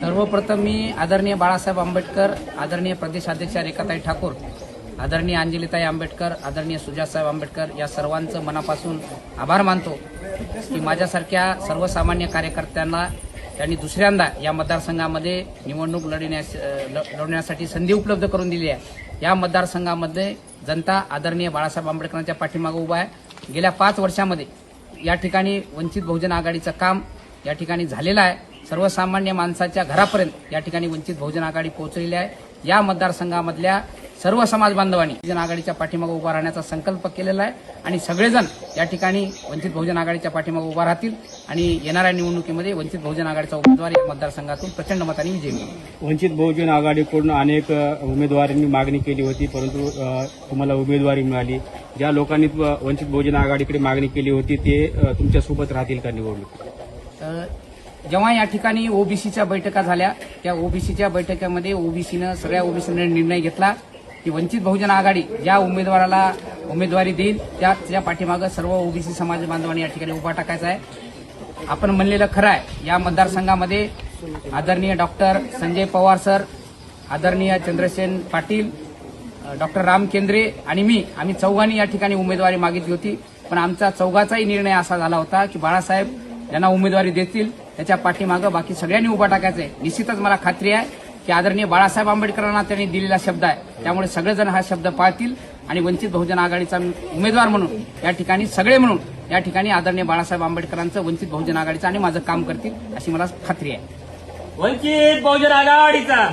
सर्वप्रथम मी आदरणीय बाळासाहेब आंबेडकर आदरणीय प्रदेशाध्यक्ष रेखाताई ठाकूर आदरणीय अंजलीताई आंबेडकर आदरणीय सुजातसाहेब आंबेडकर या सर्वांचं मनापासून आभार मानतो की माझ्यासारख्या सर्वसामान्य कार्यकर्त्यांना त्यांनी दुसऱ्यांदा या मतदारसंघामध्ये निवडणूक लढण्यास ल- लढवण्यासाठी संधी उपलब्ध करून दिली आहे. या मतदारसंघामध्ये जनता आदरणीय बाळासाहेब आंबेडकरांच्या पाठीमागे उभा आहे. गेल्या पाच वर्षामध्ये या ठिकाणी वंचित बहुजन आघाडीचं काम या ठिकाणी झालेलं आहे. सर्वसामान्य माणसाच्या घरापर्यंत या ठिकाणी वंचित बहुजन आघाडी पोहोचलेली आहे. या मतदारसंघामधल्या सर्व समाज बांधवांनी बहुजन आघाडीच्या पाठीमागे उभा राहण्याचा संकल्प केलेला आहे आणि सगळेजण या ठिकाणी वंचित बहुजन आघाडीच्या पाठीमागे उभा राहतील आणि येणाऱ्या निवडणुकीमध्ये वंचित बहुजन आघाडीचा उमेदवार या मतदारसंघातून प्रचंड मताने विजयी होईल. वंचित बहुजन आघाडीकडून अनेक उमेदवारांनी मागणी केली होती परंतु तुम्हाला उमेदवारी मिळाली. ज्या लोकांनी वंचित बहुजन आघाडीकडे मागणी केली होती ते तुमच्यासोबत राहतील का निवडणूक तर जेव्हा या ठिकाणी ओबीसीच्या बैठका झाल्या त्या ओबीसीच्या बैठकीमध्ये ओबीसीनं सगळ्या ओबीसीने निर्णय घेतला की वंचित बहुजन आघाडी ज्या उमेदवाराला उमेदवारी देईल त्या त्या पाठीमागं सर्व ओबीसी समाज बांधवांनी या ठिकाणी उभा टाकायचा आहे. आपण म्हणलेलं खरं आहे या मतदारसंघामध्ये आदरणीय डॉक्टर संजय पवार सर आदरणीय चंद्रसेन पाटील डॉक्टर राम केंद्रे आणि मी आम्ही चौघांनी या ठिकाणी उमेदवारी मागितली होती. पण आमचा चौघाचाही निर्णय असा झाला होता की बाळासाहेब यांना उमेदवारी देतील. त्याच्या पाठीमागं बाकी सगळ्यांनी उभा टाकायचं आहे निश्चितच मला खात्री आहे की आदरणीय बाळासाहेब आंबेडकरांना त्यांनी दिलेला शब्द आहे. त्यामुळे सगळेजण हा शब्द पाळतील आणि वंचित बहुजन आघाडीचा उमेदवार म्हणून या ठिकाणी सगळे म्हणून या ठिकाणी आदरणीय बाळासाहेब आंबेडकरांचं वंचित बहुजन आघाडीचं आणि माझं काम करतील अशी मला खात्री आहे. वंचित बहुजन आघाडीचा.